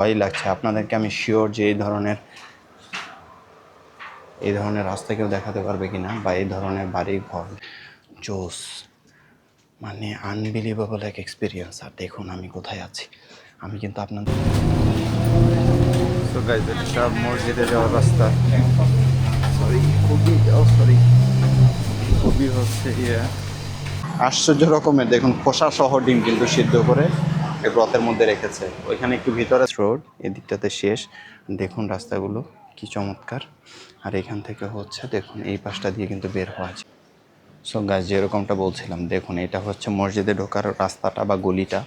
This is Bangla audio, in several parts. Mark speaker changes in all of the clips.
Speaker 1: ভয় লাগছে। আপনাদেরকে আমি শিওর যে এই ধরনের এই ধরনের রাস্তা কেউ দেখাতে পারবে কিনা বা এই ধরনের বাড়ি ঘর জোস মানে আনবিলিভেবল এক এক্সপিরিয়েন্স আর দেখুন আমি কোথায় আছি। আমি কিন্তু আপনাদের মসজিদে যাওয়ার রাস্তা। সরি খুবই সরি খুবই হচ্ছে ইয়ে আশ্চর্য রকমের দেখুন খোসা সহ ডিম কিন্তু সিদ্ধ করে ব্রতের মধ্যে রেখেছে। ওইখানে একটু ভিতরে রোড এদিকটাতে শেষ। দেখুন রাস্তাগুলো কি চমৎকার। আর এখান থেকে হচ্ছে দেখুন এই পাশটা দিয়ে কিন্তু বের হওয়া আছে। সো গাছ যেরকমটা বলছিলাম দেখুন এটা হচ্ছে মসজিদে ঢোকার রাস্তাটা বা গলিটা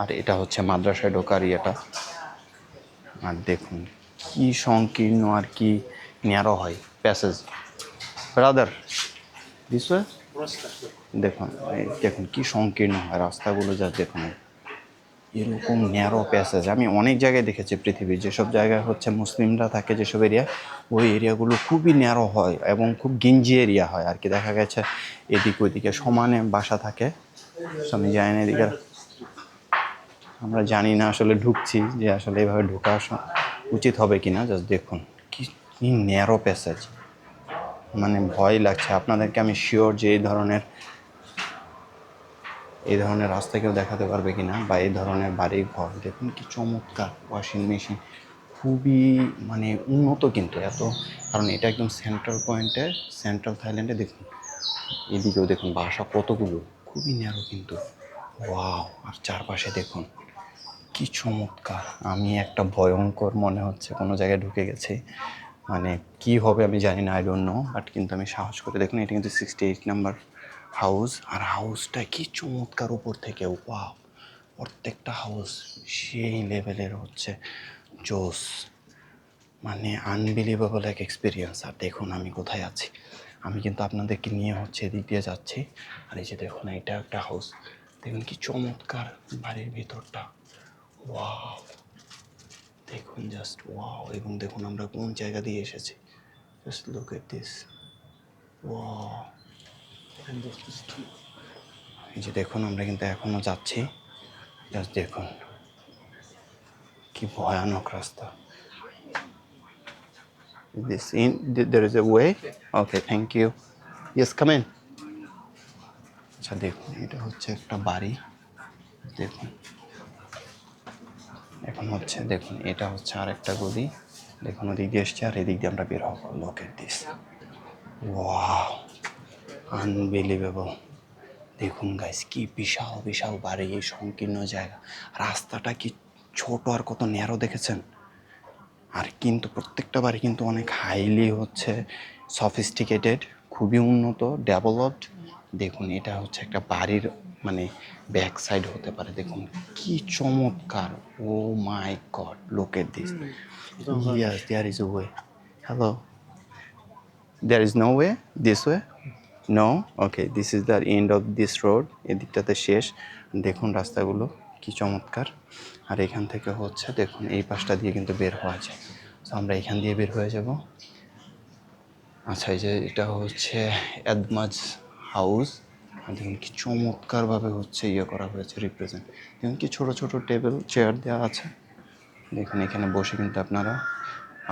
Speaker 1: আর এটা হচ্ছে মাদ্রাসায় ঢোকার ইয়েটা। আর দেখুন কি সংকীর্ণ আর কি ন্যারো হয় প্যাসেজ ব্রাদার দিস ওয়ে দেখুন দেখুন কি সংকীর্ণ হয় রাস্তাগুলো যা দেখুন। এরকম ন্যারো প্যাসেজ আমি অনেক জায়গায় দেখেছি পৃথিবীর, যেসব জায়গায় হচ্ছে মুসলিমরা থাকে, যেসব এরিয়া ওই এরিয়াগুলো খুবই ন্যারো হয় এবং খুব গেঞ্জি এরিয়া হয় আর কি। দেখা গেছে এদিক ওইদিকে সমানে বাসা থাকে। আমি জানি না এদিকে। আমরা জানি না আসলে ঢুকছি যে আসলে এভাবে ঢোকা উচিত হবে কি না জাস্ট দেখুন। কি ন্যারো প্যাসেজ মানে ভয় লাগছে। আপনাদেরকে আমি শিওর যে এই ধরনের এই ধরনের রাস্তা কেউ দেখাতে পারবে কি না বা এই ধরনের বাড়ি ঘর দেখুন কি চমৎকার ওয়াশিং মেশিন। খুবই মানে উন্নত কিন্তু এত, কারণ এটা একদম সেন্ট্রাল পয়েন্টে সেন্ট্রাল থাইল্যান্ডে দেখুন, এদিকেও দেখুন বাসা কতগুলো, খুবই ন্যারো কিন্তু। ওয়াও আর চারপাশে দেখুন, কি চমৎকার। আমি একটা ভয়ঙ্কর মনে হচ্ছে, কোনো জায়গায় ঢুকে গেছি। মানে কি হবে আমি জানি না আই ডোন্ট নো বাট কিন্তু আমি সাহস করে দেখুন, এটা কিন্তু সিক্সটি এইট নাম্বার হাউস, আর হাউসটা কি চমৎকার উপর থেকে, ওয়াও, প্রত্যেকটা হাউস সেই লেভেলের হচ্ছে জোস মানে আনবিলিভেবল এক এক্সপিরিয়েন্স আর দেখুন আমি কোথায় আছি। আমি কিন্তু আপনাদেরকে নিয়ে হচ্ছে এদিক দিয়ে যাচ্ছি। আর এই যে দেখুন এটা একটা হাউস। দেখুন কি চমৎকার বাড়ির ভিতরটা। ওয়াও, দেখুন জাস্ট ওয়াও, এবং দেখুন আমরা কোন জায়গা দিয়ে এসেছি। Just look at this wow. এই যে দেখুন, আমরা কিন্তু এখনও যাচ্ছি। জাস্ট দেখুন, কি ভয়ানক রাস্তা। This th- there is a way? Okay, thank you yes, come আচ্ছা দেখুন, এটা হচ্ছে একটা বাড়ি। দেখুন। এখন হচ্ছে, দেখুন, এটা হচ্ছে আর একটা গদি দেখুন, ওদিক দিয়ে এসছে আর এদিক দিয়ে আমরা বের হব। লোকের দিস ওয়াও আনবিলিভেবল দেখুন গাইস কি বিশাল বিশাল বাড়ি এই সংকীর্ণ জায়গা। রাস্তাটা কি ছোট আর কত ন্যারো দেখেছেন? আর কিন্তু প্রত্যেকটা বাড়ি কিন্তু অনেক হাইলি হচ্ছে সফিস্টিকেটেড খুবই উন্নত ডেভেলপড দেখুন এটা হচ্ছে একটা বাড়ির মানে ব্যাক সাইড হতে পারে। দেখুন কি চমৎকার। ও মাই গড লোকের this yes there is a way hello there is no way this way no okay this is the end of this road এদিকটাতে শেষ। দেখুন রাস্তাগুলো, কি চমৎকার। আর এখান থেকে হচ্ছে, দেখুন, এই পাশটা দিয়ে কিন্তু বের হওয়া যায়। তো আমরা এখান দিয়ে বের হয়ে যাব। আচ্ছা এই যে এটা হচ্ছে অ্যাদমাজ হাউস আর দেখুন, কি চমৎকারভাবে হচ্ছে ইয়ে করা হয়েছে রিপ্রেজেন্ট দেখুন, কি ছোটো ছোটো টেবিল চেয়ার দেওয়া আছে। দেখুন, এখানে বসে কিন্তু আপনারা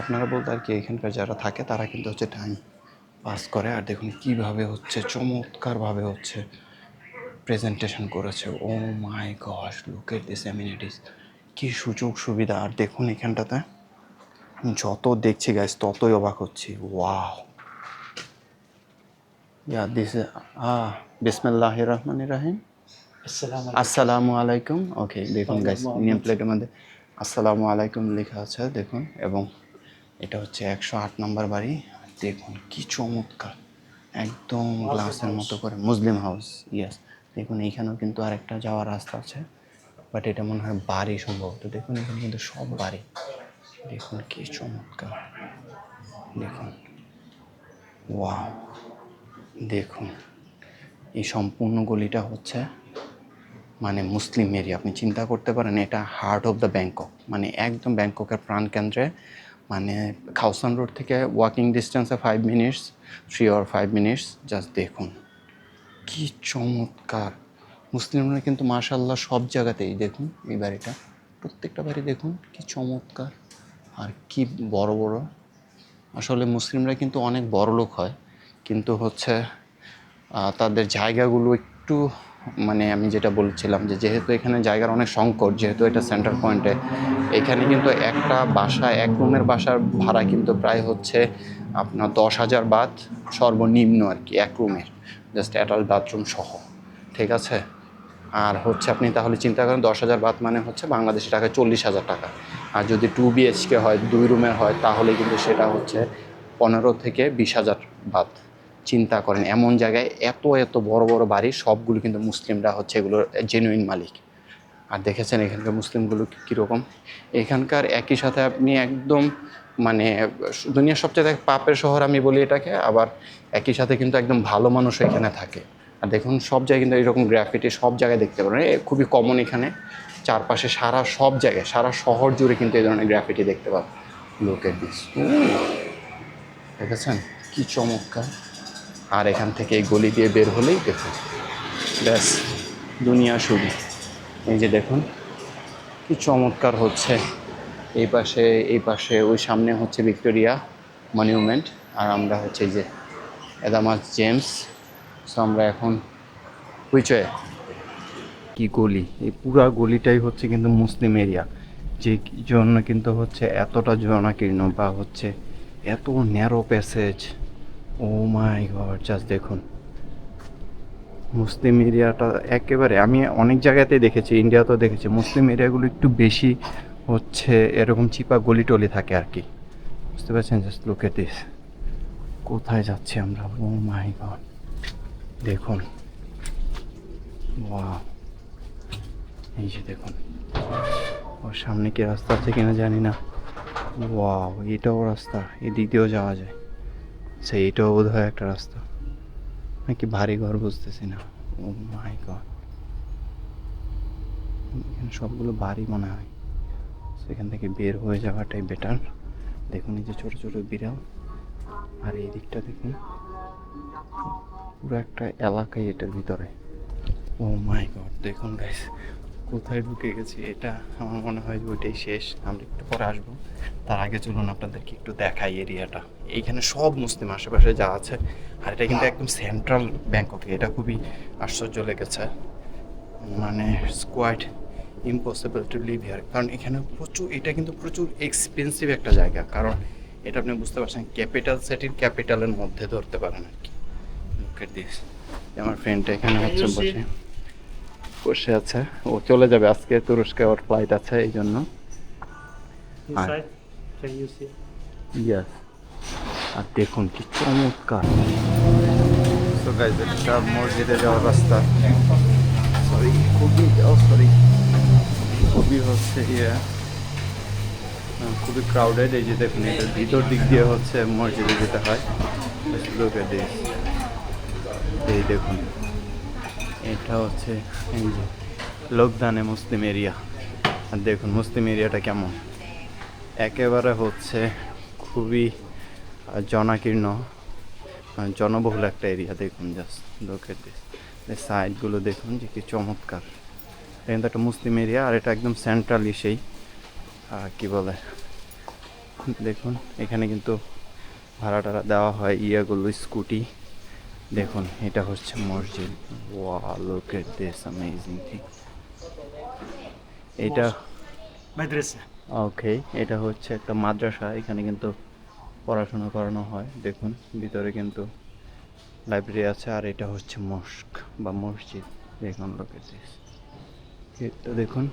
Speaker 1: আপনারা বলতে আর কি, এখানকার যারা থাকে, তারা কিন্তু হচ্ছে টাইম পাস করে। আর দেখুন কীভাবে হচ্ছে চমৎকারভাবে হচ্ছে প্রেজেন্টেশন করেছে। ও my gosh look at this amenities কি সুযোগ সুবিধা। আর দেখুন এখানটাতে যত দেখছি গাইস ততই অবাক হচ্ছি। ওয়াও ইয়া দিস আহ বিসমিল্লাহ রহমান রাহিম
Speaker 2: আসসালামু
Speaker 1: আসসালামু আলাইকুম ওকে দেখুন গাইস নেম প্লেটের মধ্যে আসসালামু আলাইকুম লেখা আছে দেখুন। এবং এটা হচ্ছে একশো আট নম্বর বাড়ি। দেখুন কি চমৎকার। একদম গ্লাসের মতো করে। মুসলিম হাউস ইয়াস দেখুন এইখানেও কিন্তু আরেকটা যাওয়ার রাস্তা আছে। বাট এটা মনে হয় বাড়ি সম্ভবত। দেখুন এখানে কিন্তু সব বাড়ি। দেখুন কি চমৎকার। দেখুন। ওয়াও দেখুন এই সম্পূর্ণ গলিটা হচ্ছে মানে মুসলিম এরিয়া আপনি চিন্তা করতে পারেন এটা হার্ট অফ দ্য ব্যাংকক মানে একদম ব্যাংককের প্রাণকেন্দ্রে মানে খাউসান রোড থেকে walking ডিস্টেন্সে five minutes three or five minutes just দেখুন। কি চমৎকার। মুসলিমরা কিন্তু মাশাল্লাহ সব জায়গাতেই দেখুন, এই বাড়িটা। প্রত্যেকটা বাড়ি দেখুন, কি চমৎকার। আর কি বড় বড়। আসলে মুসলিমরা কিন্তু অনেক বড় লোক হয়, কিন্তু হচ্ছে তাদের জায়গাগুলো একটু মানে আমি যেটা বলছিলাম যে যেহেতু এখানে জায়গার অনেক সংকট, যেহেতু এটা সেন্টার পয়েন্টে এখানে কিন্তু একটা বাসা, এক রুমের বাসার ভাড়া কিন্তু প্রায় হচ্ছে আপনার দশ হাজার বাদ সর্বনিম্ন আর কি, এক রুমের জাস্ট অ্যাটাচ বাথরুম সহ, ঠিক আছে? আর হচ্ছে আপনি তাহলে চিন্তা করেন দশ হাজার বাদ মানে হচ্ছে বাংলাদেশি টাকায় চল্লিশ হাজার টাকা। আর যদি টু বিএইচকে হয়, দুই রুমের হয় তাহলে কিন্তু সেটা হচ্ছে পনেরো থেকে বিশ হাজার বাদ। চিন্তা করেন এমন জায়গায় এত এত বড় বড় বাড়ি, সবগুলো কিন্তু মুসলিমরা হচ্ছে এগুলোর জেনুইন মালিক। আর দেখেছেন এখানকার মুসলিমগুলো কীরকম এখানকার একই সাথে আপনি একদম মানে দুনিয়ার সবচেয়ে পাপের শহর আমি বলি এটাকে, আবার একই সাথে কিন্তু একদম ভালো মানুষও এখানে থাকে। আর দেখুন, সব জায়গায় কিন্তু এরকম গ্রাফিটি সব জায়গায় দেখতে পারেন। খুবই কমন এখানে। চারপাশে সারা সব জায়গায়, সারা শহর জুড়ে কিন্তু এই ধরনের গ্রাফিটি দেখতে পাবেন। লোকের দিস দেখেছেন? কি চমৎকার। আর এখান থেকে গলি দিয়ে বের হলেই দেখুন। ব্যাস, দুনিয়া শুরু। এই যে দেখুন, কি চমৎকার হচ্ছে। এই পাশে এই পাশে, ওই সামনে হচ্ছে ভিক্টোরিয়া মনিউমেন্ট, আর আমরা হচ্ছে যে এদামাস জেমস। সো আমরা এখন হুইচয়ে। কি গলি? এই পুরা গলিটাই হচ্ছে কিন্তু মুসলিম এরিয়া। যে জন্য কিন্তু হচ্ছে এতটা জনাকীর্ণ বা হচ্ছে এত narrow passage oh my god just দেখুন। মুসলিম এরিয়াটা একেবারে, আমি অনেক জায়গাতেই দেখেছি, ইন্ডিয়াতেও দেখেছি, মুসলিম এরিয়াগুলো একটু বেশি হচ্ছে, এরকম চিপা গলি টলি থাকে আর কি। বুঝতে পারছেন? জাস্ট লুক এট দিস কোথায় যাচ্ছি আমরা? Oh my god. দেখুন। ওয়াও। এই যে দেখুন। ওর সামনে কি রাস্তা আছে কিনা জানি না। ওয়াও, এটাও রাস্তা। এদিক দিয়েও যাওয়া যায়। আচ্ছা এটাও বোধ হয় একটা রাস্তা। নাকি ভারী ঘর বুঝতেছি না। Oh my god. এখানে সবগুলো বাড়ি মনে হয়। সেখান থেকে বের হয়ে যাওয়াটাই বেটার দেখুন এই যে ছোট ছোট বিড়াল। আর এই দিকটা দেখুন। পুরো একটা এলাকাই এটার ভিতরে। ও মাই গড, দেখুন গাইস কোথায় ঢুকে গেছি, এটা আমার মনে হয় যে ওইটাই শেষ। আমরা একটু পরে আসব। তার আগে চলুন আপনাদেরকে একটু দেখাই এরিয়াটা এইখানে সব মুসলিম আশেপাশে যা আছে, আর এটা কিন্তু একদম সেন্ট্রাল ব্যাংককে এটা খুবই আশ্চর্য লেগেছে। মানে squad impossible to live here কারণ এখানে প্রচুর, এটা কিন্তু প্রচুর এক্সপেন্সিভ একটা জায়গা। কারণ এটা আপনি বুঝতে পারছেন ক্যাপিটাল সিটির ক্যাপিটালের মধ্যে ধরতে পারেন আর কি। আমার ফ্রেন্ডটা এখানে হচ্ছে বসে। বসে আছে। ও চলে যাবে আজকে। তুরস্কে ওর ফ্লাইট আছে এই জন্য।
Speaker 2: Inside, can you see?
Speaker 1: ইয়াস আর দেখুন কি চমৎকার। সো গাইজ এটা মসজিদে যাওয়ার রাস্তা। সরি খুবই সরি খুবই হচ্ছে ইয়ে। খুবই ক্রাউডেড এই যে দেখুন এটার ভিতর দিক দিয়ে হচ্ছে মসজিদে যেতে হয়। এই দেখুন। এটা হচ্ছে এই যে লোকদানে মুসলিম এরিয়া। আর দেখুন, মুসলিম এরিয়াটা কেমন? একেবারে হচ্ছে খুবই জনাকীর্ণ জনবহুল একটা এরিয়া। দেখুন জাস্ট লোকের সাইডগুলো দেখুন যে কি চমৎকার। এটা কিন্তু একটা মুসলিম এরিয়া আর এটা একদম সেন্ট্রালি সেই কি বলে? দেখুন, এখানে কিন্তু ভাড়া টাড়া দেওয়া হয়, ইয়াগুলো, স্কুটি। দেখুন এটা হচ্ছে মসজিদ। Wow look at this amazing thing এটা
Speaker 2: Madrasa.
Speaker 1: ওকে এটা হচ্ছে একটা মাদ্রাসা। এখানে কিন্তু পড়াশোনা করানো হয়। দেখুন ভিতরে কিন্তু লাইব্রেরি আছে আর এটা হচ্ছে মস্ক বা মসজিদ। দেখুন লোকের এটা দেখুন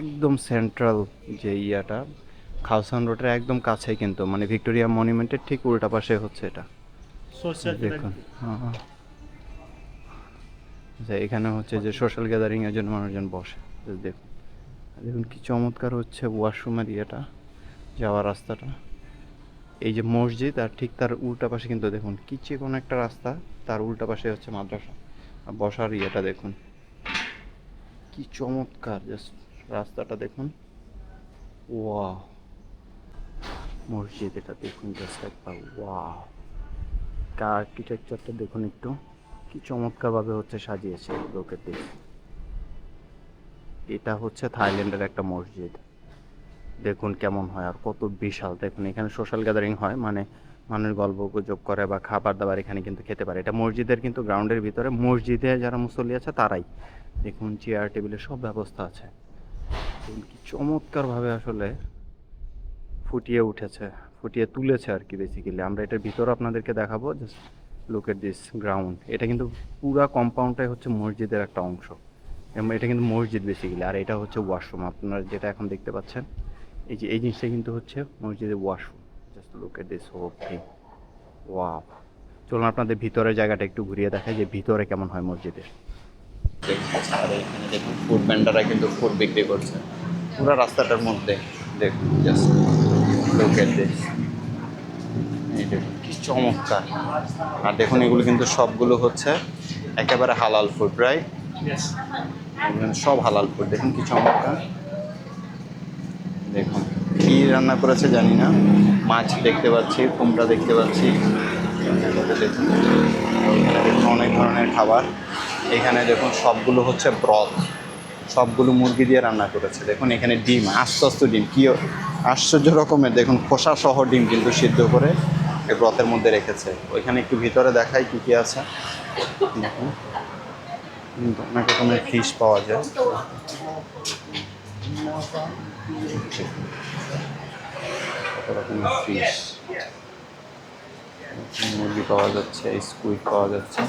Speaker 1: একদম সেন্ট্রাল যে ইয়াটা খালসান রোডের একদম কাছেই কিন্তু মানে ভিক্টোরিয়া মনুমেন্টের ঠিক উল্টা পাশে হচ্ছে এটা।
Speaker 2: Social
Speaker 1: দেখুন। হ্যাঁ হ্যাঁ। আচ্ছা, এখানে হচ্ছে যে সোশ্যাল গ্যাদারিং এর জন্য মানুষজন বসে। দেখুন। দেখুন কি চমৎকার হচ্ছে ওয়াশরুমের ইয়েটা যাওয়ার রাস্তাটা। এই যে মসজিদ আর ঠিক তার উল্টা পাশে কিন্তু দেখুন কি কোনো একটা রাস্তা তার উল্টা পাশে হচ্ছে মাদ্রাসা। আর বসার ইয়েটা দেখুন। কি চমৎকার জাস্ট রাস্তাটা দেখুন। ওয়া মসজিদ এটা দেখুন জাস্ট একবার ওয়া আর্কিটেকচারটা দেখুন একটু। কি চমৎকারভাবে হচ্ছে সাজিয়েছে লোকের দিকে এটা হচ্ছে থাইল্যান্ডের একটা মসজিদ। দেখুন কেমন হয় আর কত বিশাল। দেখুন, এখানে সোশ্যাল গ্যাদারিং হয় মানে মানুষ গল্প গুজব করে বা খাবার দাবার এখানে কিন্তু খেতে পারে। এটা মসজিদের কিন্তু গ্রাউন্ডের ভিতরে। মসজিদে যারা মুসল্লি আছে, তারাই। দেখুন চেয়ার টেবিলের সব ব্যবস্থা আছে। কি চমৎকারভাবে আসলে ফুটিয়ে উঠেছে। ফুটিয়ে তুলেছে আর কি বেসিক্যালি আমরা এটার ভিতরে আপনাদেরকে দেখাবো just look at this ground এটা কিন্তু পুরা কম্পাউন্ডটাই হচ্ছে মসজিদের একটা অংশ। এটা কিন্তু মসজিদ বেসিক্যালি আর এটা হচ্ছে ওয়াশরুম আপনারা যেটা এখন দেখতে পাচ্ছেন, এই যে, এই জিনিসটা কিন্তু হচ্ছে মসজিদের washroom just look at this whole thing wow চলুন আপনাদের ভিতরের জায়গাটা একটু ঘুরিয়ে দেখাই যে ভিতরে কেমন হয় মসজিদের। দেখুন ফুড ভেন্ডাররা কিন্তু ফুড বিক্রি করছে। পুরো রাস্তাটার মধ্যে। দেখুন জাস্ট লুক এট দিস এই দেখুন কি চমৎকার। আর দেখুন এগুলো কিন্তু সবগুলো হচ্ছে একেবারে হালাল ফুড রাইট. সব হালাল ফুড দেখুন কি চমৎকার। দেখুন কি রান্না করেছে জানি না। মাছ দেখতে পাচ্ছি কুমড়া দেখতে পাচ্ছি। এখানে দেখুন অনেক ধরনের খাবার। এখানে দেখুন সবগুলো হচ্ছে ব্রথ সবগুলো মুরগি দিয়ে রান্না করেছে। দেখুন এখানে ডিম আস্তে আস্তে ডিম। কি আশ্চর্য রকমের। দেখুন, খোসা সহ ডিম কিন্তু সিদ্ধ করে এই ব্রথের মধ্যে রেখেছে। ওইখানে একটু ভিতরে দেখাই কি কী আছে। কিন্তু অনেক রকমের ফিশ পাওয়া যায়। রকমের ফিশ মুরগি পাওয়া যাচ্ছে স্কুইড পাওয়া যাচ্ছে।